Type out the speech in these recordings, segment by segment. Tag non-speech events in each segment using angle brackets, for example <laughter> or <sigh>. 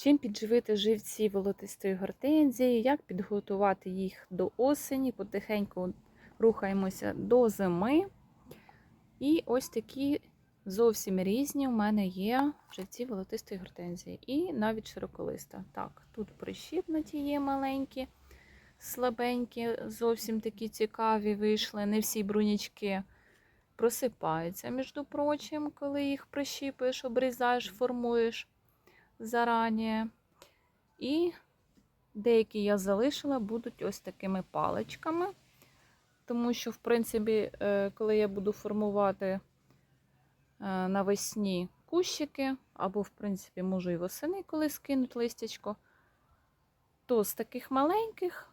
Чим підживити живці волотистої гортензії, як підготувати їх до осені, потихеньку рухаємося до зими. І ось такі зовсім різні у мене є живці волотистої гортензії. І навіть широколиста. Так, тут прищіпнуті є маленькі, слабенькі, зовсім такі цікаві вийшли. Не всі брунячки просипаються, між прочим, коли їх прищіпуєш, обрізаєш, формуєш зарані. І деякі я залишила, будуть ось такими паличками. Тому що, в принципі, е, коли я буду формувати е, навесні кущики, або, в принципі, можу і восени, коли скинуть листячко, то з таких маленьких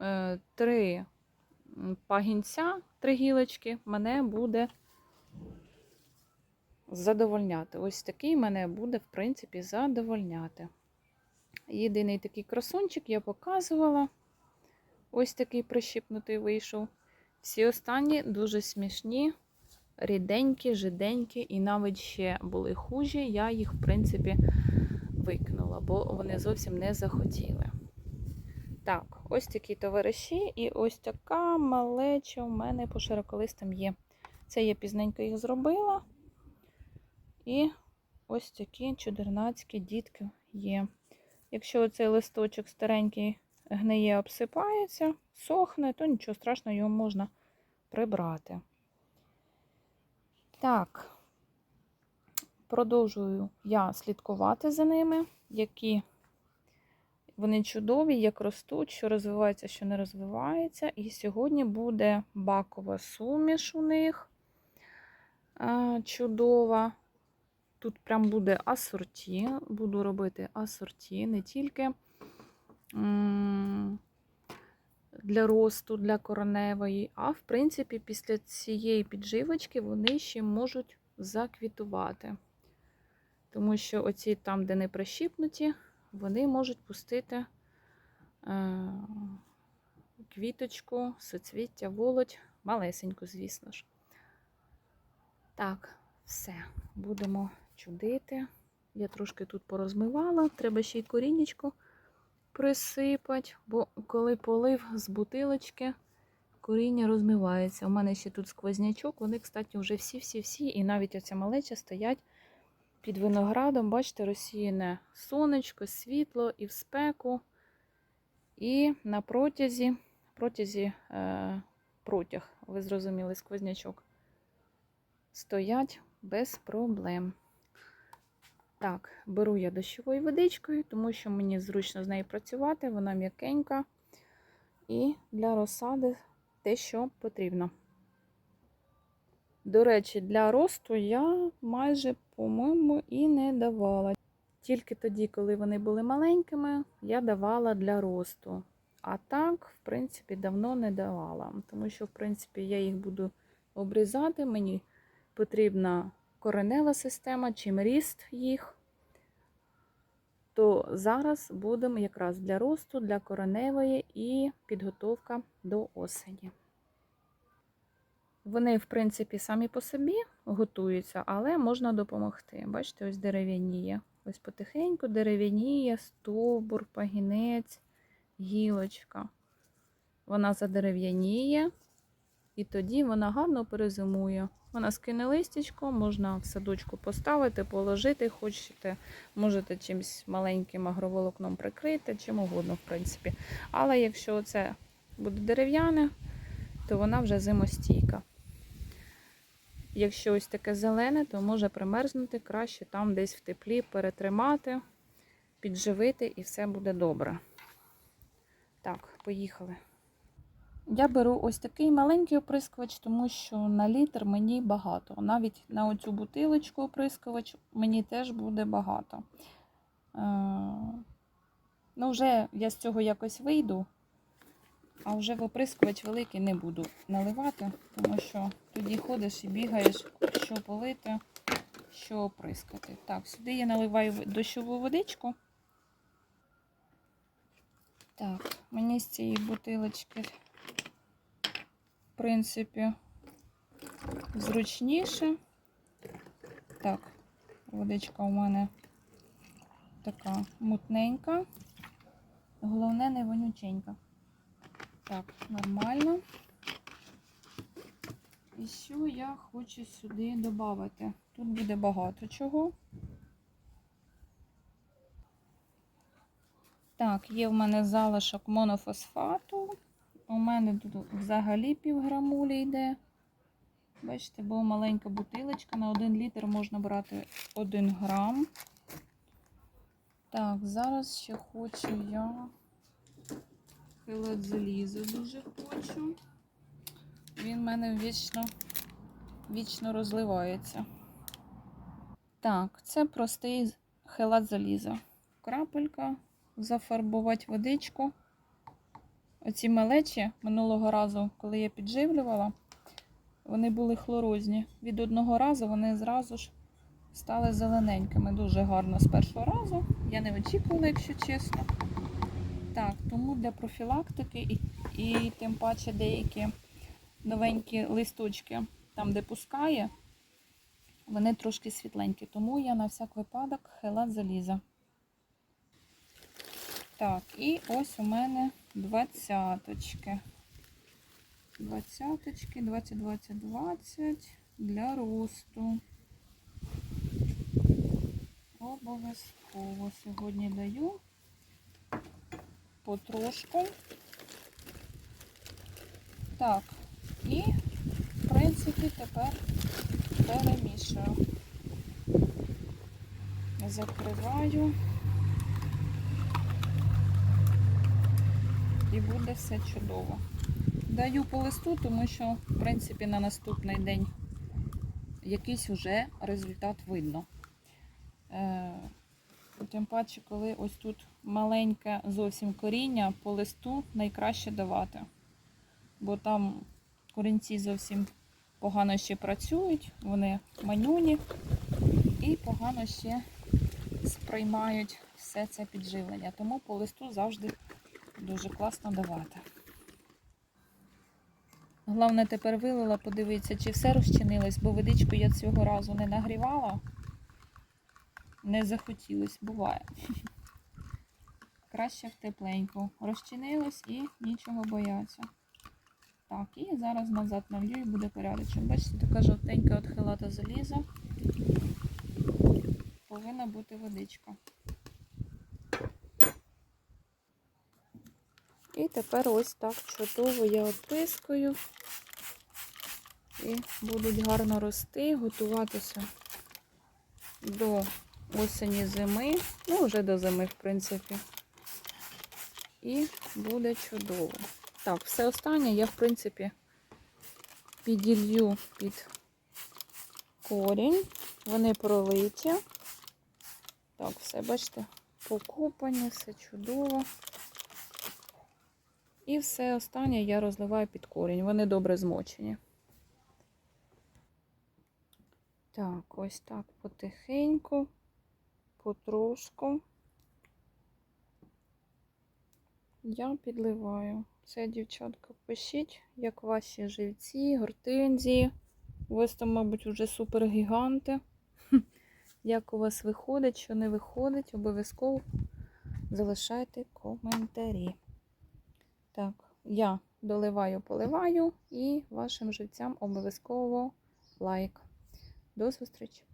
е, три пагінця, три гілочки, мене буде задовольняти. Ось такий мене буде, в принципі, задовольняти. Єдиний такий красунчик я показувала. Ось такий прищипнутий вийшов. Всі останні дуже смішні, ріденькі, жиденькі, і навіть ще були хужі. Я їх, в принципі, викинула, бо вони зовсім не захотіли. Так, ось такі товариші, і ось така малеча у мене по широколистам є. Це я пізненько їх зробила. І ось такі чудернацькі дітки є. Якщо оцей листочок старенький гниє, обсипається, сохне, то нічого страшного, його можна прибрати. Так, продовжую я слідкувати за ними, які вони чудові, як ростуть, що розвивається, що не розвивається. І сьогодні буде бакова суміш у них чудова. Тут прям буде асорті, буду робити асорті, не тільки для росту, для короневої, а в принципі, після цієї підживочки вони ще можуть заквітувати. Тому що оці там, де не прищіпнуті, вони можуть пустити е, квіточку, соцвіття, володь, малесеньку, звісно ж. Так, все, будемо чудити. Я трошки тут порозмивала, треба ще й корінечко присипати, бо коли полив з бутилочки, коріння розмивається. У мене ще тут сквознячок, вони, кстати, вже всі-всі-всі, і навіть оця малеча стоять під виноградом, бачите, розсіяне сонечко, світло і в спеку. І на протязі, протязі е, протяг, ви зрозуміли, сквознячок, стоять без проблем. Так, беру я дощовою водичкою, тому що мені зручно з нею працювати, вона м'якенька. І для розсади те, що потрібно. До речі, для росту я майже, по-моєму, і не давала. Тільки тоді, коли вони були маленькими, я давала для росту. А так, в принципі, давно не давала. Тому що, в принципі, я їх буду обрізати. Мені потрібна коренева система, чим ріст їх. То зараз будемо якраз для росту, для кореневої і підготовка до осені. Вони, в принципі, самі по собі готуються, але можна допомогти. Бачите, ось дерев'яніє. Ось потихеньку дерев'яніє, стовбур, пагінець, гілочка. Вона задерев'яніє, і тоді вона гарно перезимує. Вона скине листячко, можна в садочку поставити, положити, хочете, можете чимось маленьким агроволокном прикрити, чим угодно, в принципі. Але якщо це буде дерев'яне, то вона вже зимостійка. Якщо ось таке зелене, то може примерзнути краще там десь в теплі перетримати, підживити і все буде добре. Так, поїхали. Я беру ось такий маленький оприскувач, тому що на літр мені багато. Навіть на оцю бутилочку оприскувач мені теж буде багато. Е, ну, вже я з цього якось вийду, а вже в оприскувач великий не буду наливати, тому що тоді ходиш і бігаєш, що полити, що оприскати. Так, сюди я наливаю дощову водичку. Так, мені з цієї бутилочки принципі, зручніше. Так, водичка у мене така мутненька. Головне, не вонюченька. Так, нормально. І що я хочу сюди додати? Тут буде багато чого. Так, є в мене залишок монофосфату. У мене тут взагалі півграмулі йде. Бачите, бо маленька бутилочка. На 1 літр можна брати 1 грам. Так, зараз ще хочу я хилат заліза дуже хочу. Він в мене вічно, вічно розливається. Так, це простий хелат заліза. Крапелька, зафарбувати водичку. Оці малечі минулого разу, коли я підживлювала, вони були хлорозні. Від одного разу вони зразу ж стали зелененькими. Дуже гарно з першого разу. Я не очікувала, якщо чесно. Так, тому для профілактики і, і тим паче деякі новенькі листочки, там, де пускає, вони трошки світленькі. Тому я на всяк випадок хелат заліза. Так, і ось у мене двадцяточки. Двадцяточки, 20, 20, 20 для росту. Обов'язково сьогодні даю потрошку. Так, і, в принципі, тепер перемішую. Закриваю. І буде все чудово. Даю по листу, тому що, в принципі, на наступний день якийсь уже результат видно. Е, Тим паче, коли ось тут маленьке зовсім коріння, по листу найкраще давати. Бо там корінці зовсім погано ще працюють, вони манюні і погано ще сприймають все це підживлення. Тому по листу завжди дуже класно давати. Головне, тепер вилила, подивитися, чи все розчинилось, бо водичку я цього разу не нагрівала. Не захотілось, буває. <laughs> Краще в тепленьку. Розчинилось і нічого бояться. Так, і зараз назад налью і буде порядочок. Бачите, така жовтенька от хилата заліза. Повинна бути водичка. І тепер ось так чудово я опискую. І будуть гарно рости, готуватися до осені зими, ну вже до зими, в принципі. І буде чудово. Так, все останнє я, в принципі, піділью під корінь. Вони пролиті. Так, все, бачите, покопані, все чудово. І все останнє я розливаю під корінь. Вони добре змочені. Так, ось так потихеньку, потрошку. Я підливаю. Це, дівчатка, пишіть, як ваші живці, гортензії. У вас там, мабуть, вже супергіганти. <laughs> Як у вас виходить, що не виходить, обов'язково залишайте коментарі. Так, я доливаю, поливаю і вашим живцям обов'язково лайк. До зустрічі!